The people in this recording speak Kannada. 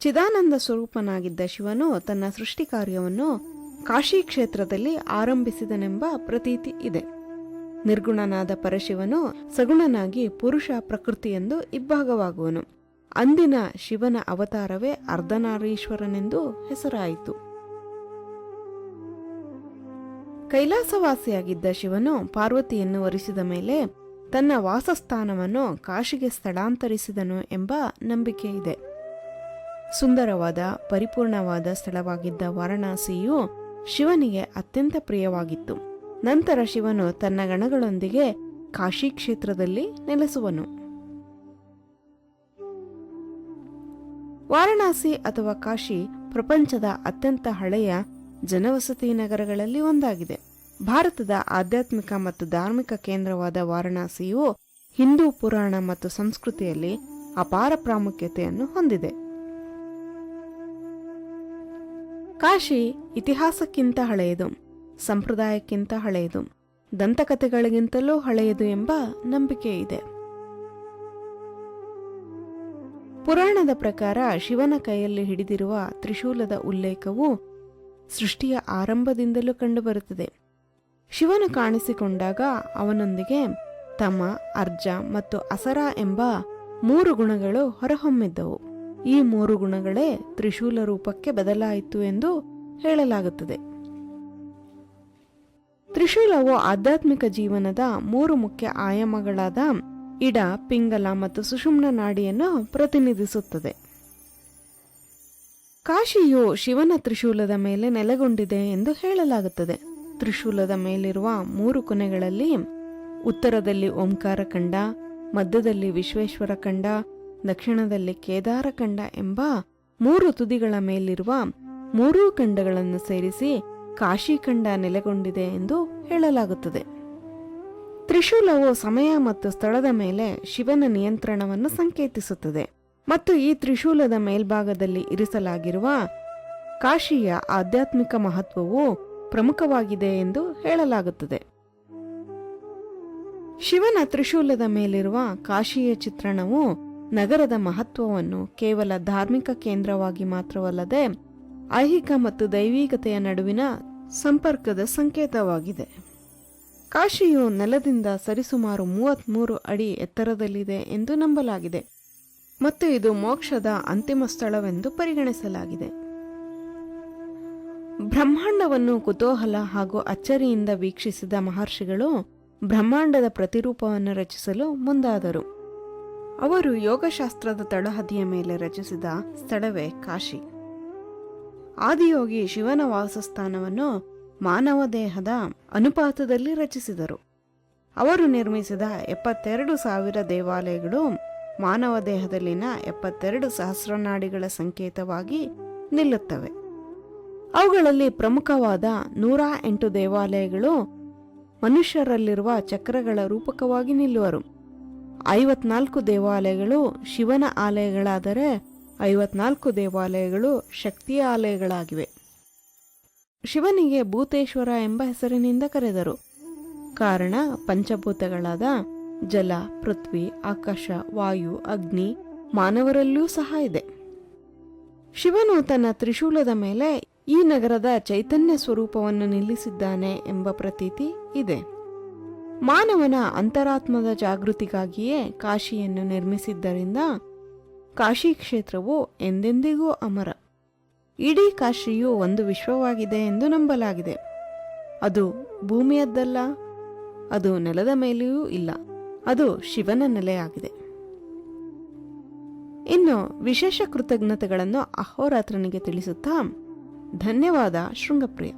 ಚಿದಾನಂದ ಸ್ವರೂಪನಾಗಿದ್ದ ಶಿವನು ತನ್ನ ಸೃಷ್ಟಿ ಕಾರ್ಯವನ್ನು ಕಾಶಿ ಕ್ಷೇತ್ರದಲ್ಲಿ ಆರಂಭಿಸಿದನೆಂಬ ಪ್ರತೀತಿ ಇದೆ. ನಿರ್ಗುಣನಾದ ಪರಶಿವನು ಸಗುಣನಾಗಿ ಪುರುಷ ಪ್ರಕೃತಿಯೆಂದು ಇಬ್ಬಾಗವಾಗುವನು ಅಂದಿನ ಶಿವನ ಅವತಾರವೇ ಅರ್ಧನಾರೀಶ್ವರನೆಂದು ಹೆಸರಾಯಿತು. ಕೈಲಾಸವಾಸಿಯಾಗಿದ್ದ ಶಿವನು ಪಾರ್ವತಿಯನ್ನು ವರಿಸಿದ ಮೇಲೆ ತನ್ನ ವಾಸಸ್ಥಾನವನ್ನು ಕಾಶಿಗೆ ಸ್ಥಳಾಂತರಿಸಿದನು ಎಂಬ ನಂಬಿಕೆ ಇದೆ. ಸುಂದರವಾದ, ಪರಿಪೂರ್ಣವಾದ ಸ್ಥಳವಾಗಿದ್ದ ವಾರಣಾಸಿಯು ಶಿವನಿಗೆ ಅತ್ಯಂತ ಪ್ರಿಯವಾಗಿತ್ತು. ನಂತರ ಶಿವನು ತನ್ನ ಗಣಗಳೊಂದಿಗೆ ಕಾಶಿ ಕ್ಷೇತ್ರದಲ್ಲಿ ನೆಲೆಸುವನು. ವಾರಣಾಸಿ ಅಥವಾ ಕಾಶಿ ಪ್ರಪಂಚದ ಅತ್ಯಂತ ಹಳೆಯ ಜನವಸತಿ ನಗರಗಳಲ್ಲಿ ಒಂದಾಗಿದೆ. ಭಾರತದ ಆಧ್ಯಾತ್ಮಿಕ ಮತ್ತು ಧಾರ್ಮಿಕ ಕೇಂದ್ರವಾದ ವಾರಣಾಸಿಯು ಹಿಂದೂ ಪುರಾಣ ಮತ್ತು ಸಂಸ್ಕೃತಿಯಲ್ಲಿ ಅಪಾರ ಪ್ರಾಮುಖ್ಯತೆಯನ್ನು ಹೊಂದಿದೆ. ಕಾಶಿ ಇತಿಹಾಸಕ್ಕಿಂತ ಹಳೆಯದು, ಸಂಪ್ರದಾಯಕ್ಕಿಂತ ಹಳೆಯದು, ದಂತಕಥೆಗಳಿಗಿಂತಲೂ ಹಳೆಯದು ಎಂಬ ನಂಬಿಕೆ ಇದೆ. ಪುರಾಣದ ಪ್ರಕಾರ ಶಿವನ ಕೈಯಲ್ಲಿ ಹಿಡಿದಿರುವ ತ್ರಿಶೂಲದ ಉಲ್ಲೇಖವು ಸೃಷ್ಟಿಯ ಆರಂಭದಿಂದಲೂ ಕಂಡುಬರುತ್ತದೆ. ಶಿವನು ಕಾಣಿಸಿಕೊಂಡಾಗ ಅವನೊಂದಿಗೆ ತಮ, ಅರ್ಜ ಮತ್ತು ಅಸರ ಎಂಬ ಮೂರು ಗುಣಗಳು ಹೊರಹೊಮ್ಮಿದ್ದವು. ಈ ಮೂರು ಗುಣಗಳೇ ತ್ರಿಶೂಲ ರೂಪಕ್ಕೆ ಬದಲಾಯಿತು ಎಂದು ಹೇಳಲಾಗುತ್ತದೆ. ತ್ರಿಶೂಲವು ಆಧ್ಯಾತ್ಮಿಕ ಜೀವನದ ಮೂರು ಮುಖ್ಯ ಆಯಾಮಗಳಾದ ಇಡ, ಪಿಂಗಲ ಮತ್ತು ಸುಷುಮ್ನ ನಾಡಿಯನ್ನು ಪ್ರತಿನಿಧಿಸುತ್ತದೆ. ಕಾಶಿಯು ಶಿವನ ತ್ರಿಶೂಲದ ಮೇಲೆ ನೆಲೆಗೊಂಡಿದೆ ಎಂದು ಹೇಳಲಾಗುತ್ತದೆ. ತ್ರಿಶೂಲದ ಮೇಲಿರುವ ಮೂರು ಕೊನೆಗಳಲ್ಲಿ ಉತ್ತರದಲ್ಲಿ ಓಂಕಾರ ಕಂಡ, ಮಧ್ಯದಲ್ಲಿ ವಿಶ್ವೇಶ್ವರ ಕಂಡ ದಕ್ಷಿಣದಲ್ಲಿ ಕೇದಾರಖಂಡ ಎಂಬ ಮೂರು ತುದಿಗಳ ಮೇಲಿರುವ ಮೂರೂ ಖಂಡಗಳನ್ನು ಸೇರಿಸಿ ಕಾಶಿ ಖಂಡ ನೆಲೆಗೊಂಡಿದೆ ಎಂದು ಹೇಳಲಾಗುತ್ತದೆ. ತ್ರಿಶೂಲವು ಸಮಯ ಮತ್ತು ಸ್ಥಳದ ಮೇಲೆ ಶಿವನ ನಿಯಂತ್ರಣವನ್ನು ಸಂಕೇತಿಸುತ್ತದೆ ಮತ್ತು ಈ ತ್ರಿಶೂಲದ ಮೇಲ್ಭಾಗದಲ್ಲಿ ಇರಿಸಲಾಗಿರುವ ಕಾಶಿಯ ಆಧ್ಯಾತ್ಮಿಕ ಮಹತ್ವವು ಪ್ರಮುಖವಾಗಿದೆ ಎಂದು ಹೇಳಲಾಗುತ್ತದೆ. ಶಿವನ ತ್ರಿಶೂಲದ ಮೇಲಿರುವ ಕಾಶಿಯ ಚಿತ್ರಣವು ನಗರದ ಮಹತ್ವವನ್ನು ಕೇವಲ ಧಾರ್ಮಿಕ ಕೇಂದ್ರವಾಗಿ ಮಾತ್ರವಲ್ಲದೆ ಐಹಿಕ ಮತ್ತು ದೈವಿಕತೆಯ ನಡುವಿನ ಸಂಪರ್ಕದ ಸಂಕೇತವಾಗಿದೆ. ಕಾಶಿಯು ನೆಲದಿಂದ ಸರಿಸುಮಾರು ಮೂವತ್ಮೂರು ಅಡಿ ಎತ್ತರದಲ್ಲಿದೆ ಎಂದು ನಂಬಲಾಗಿದೆ ಮತ್ತು ಇದು ಮೋಕ್ಷದ ಅಂತಿಮ ಸ್ಥಳವೆಂದು ಪರಿಗಣಿಸಲಾಗಿದೆ. ಬ್ರಹ್ಮಾಂಡವನ್ನು ಕುತೂಹಲ ಹಾಗೂ ಅಚ್ಚರಿಯಿಂದ ವೀಕ್ಷಿಸಿದ ಮಹರ್ಷಿಗಳು ಬ್ರಹ್ಮಾಂಡದ ಪ್ರತಿರೂಪವನ್ನು ರಚಿಸಲು ಮುಂದಾದರು. ಅವರು ಯೋಗಶಾಸ್ತ್ರದ ತಳಹದಿಯ ಮೇಲೆ ರಚಿಸಿದ ಸ್ಥಳವೇ ಕಾಶಿ. ಆದಿಯೋಗಿ ಶಿವನ ವಾಸಸ್ಥಾನವನ್ನು ಮಾನವ ದೇಹದ ಅನುಪಾತದಲ್ಲಿ ರಚಿಸಿದರು. ಅವರು ನಿರ್ಮಿಸಿದ ಎಪ್ಪತ್ತೆರಡು ಸಾವಿರ ದೇವಾಲಯಗಳು ಮಾನವ ದೇಹದಲ್ಲಿನ ಎಪ್ಪತ್ತೆರಡು ಸಹಸ್ರನಾಡಿಗಳ ಸಂಕೇತವಾಗಿ ನಿಲ್ಲುತ್ತವೆ. ಅವುಗಳಲ್ಲಿ ಪ್ರಮುಖವಾದ ನೂರ ಎಂಟು ದೇವಾಲಯಗಳು ಮನುಷ್ಯರಲ್ಲಿರುವ ಚಕ್ರಗಳ ರೂಪಕವಾಗಿ ನಿಲ್ಲುವರು. ಐವತ್ನಾಲ್ಕು ದೇವಾಲಯಗಳು ಶಿವನ ಆಲಯಗಳಾದರೆ ಐವತ್ನಾಲ್ಕು ದೇವಾಲಯಗಳು ಶಕ್ತಿಯ ಆಲಯಗಳಾಗಿವೆ. ಶಿವನಿಗೆ ಭೂತೇಶ್ವರ ಎಂಬ ಹೆಸರಿನಿಂದ ಕರೆದರು. ಕಾರಣ ಪಂಚಭೂತಗಳಾದ ಜಲ, ಪೃಥ್ವಿ, ಆಕಾಶ, ವಾಯು, ಅಗ್ನಿ ಮಾನವರಲ್ಲೂ ಸಹ ಇದೆ. ಶಿವನು ತನ್ನ ತ್ರಿಶೂಲದ ಮೇಲೆ ಈ ನಗರದ ಚೈತನ್ಯ ಸ್ವರೂಪವನ್ನು ನಿಲ್ಲಿಸಿದ್ದಾನೆ ಎಂಬ ಪ್ರತೀತಿ ಇದೆ. ಮಾನವನ ಅಂತರಾತ್ಮದ ಜಾಗೃತಿಗಾಗಿಯೇ ಕಾಶಿಯನ್ನು ನಿರ್ಮಿಸಿದ್ದರಿಂದ ಕಾಶಿ ಕ್ಷೇತ್ರವು ಎಂದೆಂದಿಗೂ ಅಮರ. ಇಡೀ ಕಾಶಿಯು ಒಂದು ವಿಶ್ವವಾಗಿದೆ ಎಂದು ನಂಬಲಾಗಿದೆ. ಅದು ಭೂಮಿಯದ್ದಲ್ಲ, ಅದು ನೆಲದ ಮೇಲೆಯೂ ಇಲ್ಲ, ಅದು ಶಿವನ ನೆಲೆಯಾಗಿದೆ. ಇನ್ನು ವಿಶೇಷ ಕೃತಜ್ಞತೆಗಳನ್ನು ಅಹೋರಾತ್ರನಿಗೆ ತಿಳಿಸುತ್ತಾ ಧನ್ಯವಾದ ಶೃಂಗಪ್ರಿಯ.